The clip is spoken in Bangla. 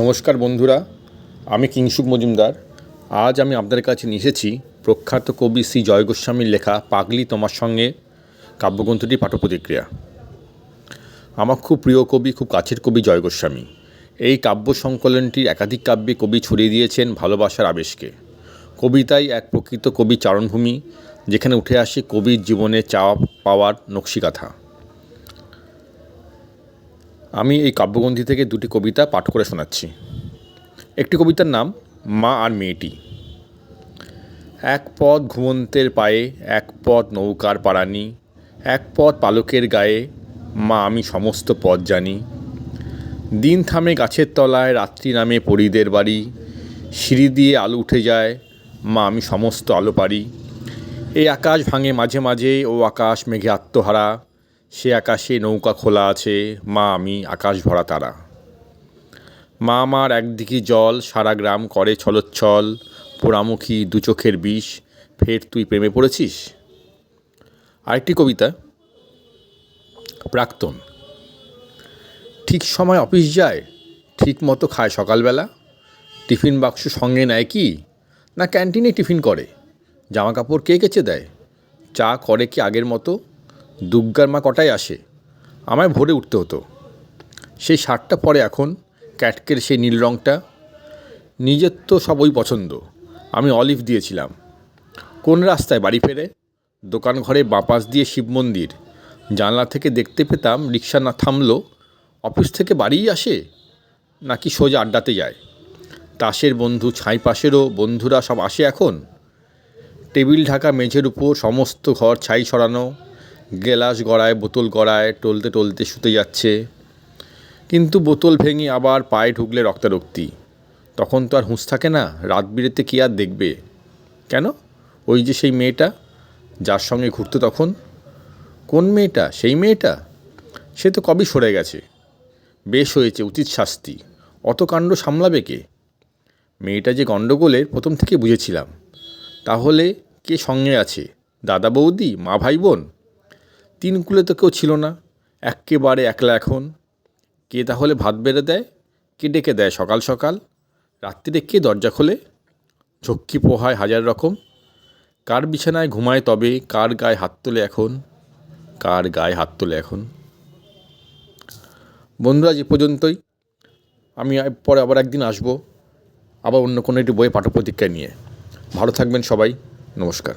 নমস্কার বন্ধুরা, আমি কিংসুক মজুমদার। আজ আমি আপনাদের কাছে নিয়ে এসেছি প্রখ্যাত কবি শ্রী জয় গোস্বামীর লেখা পাগলি তোমার সঙ্গে কাব্যগ্রন্থটি পাঠ প্রতিক্রিয়া আমার খুব প্রিয় কবি, খুব কাছের কবি জয় গোস্বামী এই কাব্য সংকলনটির একাধিক কাব্যে কবি ছড়িয়ে দিয়েছেন ভালোবাসার আবেশকে। কবিতাই এক প্রকৃত কবি চারণভূমি, যেখানে উঠে আসে কবির জীবনে চাওয়া পাওয়ার নকশিকাথা। আমি এই কাব্যগ্রন্থি থেকে দুটি কবিতা পাঠ করে শোনাচ্ছি। একটি কবিতার নাম মা আর মেয়েটি। এক পথ ঘুমন্তের পায়ে, এক পথ নৌকার পাড়ানি এক পথ পালকের গায়ে, মা আমি সমস্ত পথ জানি। দিন থামে গাছের তলায়, রাত্রি নামে পরিদের বাড়ি, সিঁড়ি দিয়ে আলো উঠে যায়, মা আমি সমস্ত আলো পারি। এই আকাশ ভাঙে মাঝে মাঝে, ও আকাশ মেঘে আত্মহারা সে আকাশে নৌকা খোলা আছে, মা আমি আকাশ ভরা তারা। মা আমার একদিকে জল, সারা গ্রাম করে ছলোচ্ছল, পোড়ামুখী দু চোখের বিষ, ফের তুই প্রেমে পড়েছিস? আরেকটি কবিতা, প্রাক্তন। ঠিক সময় অফিস যায়, ঠিক মতো খায় সকালবেলা। টিফিন বাক্স সঙ্গে নেয় কি? না ক্যান্টিনে টিফিন করে। জামা কাপড় কে কেচে দেয়? চা করে কি আগের মতো? দুগ্গার মা কটায় আসে? আমায় ভোরে উঠতে হতো। সেই শার্টটা পরে এখন ক্যাটকের সেই নীল রঙটা নিজের তো সব ওই পছন্দ। আমি অলিভ দিয়েছিলাম। কোন রাস্তায় বাড়ি ফেরে? দোকান ঘরে বাঁপাশ দিয়ে শিব মন্দির। জানলা থেকে দেখতে পেতাম রিক্সা না থামলো। অফিস থেকে বাড়িই আসে? নাকি সোজা আড্ডাতে যায়? তাসের বন্ধু ছাই পাশেরও বন্ধুরা সব আসে এখন? টেবিল ঢাকা মেঝের উপর সমস্ত ঘর ছাই ছড়ানো গেলাস গড়ায়, বোতল গড়ায়, টলতে টলতে শুতে যাচ্ছে। কিন্তু বোতল ভেঙে আবার পায়ে ঢুকলে রক্তারক্তি। তখন তো আর হুঁশ থাকে না, রাত বিরেতে কি আর দেখবে? কেন? ওই যে সেই মেয়েটা, যার সঙ্গে ঘুরতো তখন? কোন মেয়েটা? সেই মেয়েটা? সে তো কবেই সরে গেছে। বেশ হয়েছে, উচিত শাস্তি। অত কাণ্ড সামলাবে কে? মেয়েটা যে গণ্ডগোলের প্রথম থেকে বুঝেছিলাম। তাহলে কে সঙ্গে আছে? দাদা বৌদি? মা ভাই বোন? তিন কুলে তো কেউ ছিল না। এক্কেবারে একলা এখন। কে তাহলে ভাত বেড়ে দেয়? কে ডেকে দেয় সকাল সকাল? রাত্রিরে কে দরজা খোলে? ঝক্কি পোহায় হাজার রকম। কার বিছানায় ঘুমায় তবে? কার গায়ে হাত তোলে এখন? কার গায়ে হাত তোলে এখন? বন্ধুরা যে পর্যন্তই। আমি পরে আবার একদিন আসব। আবার অন্য কোনো একটি বইয়ে পাঠ্যপ্রতিজ্ঞা নিয়ে। ভালো থাকবেন সবাই। নমস্কার।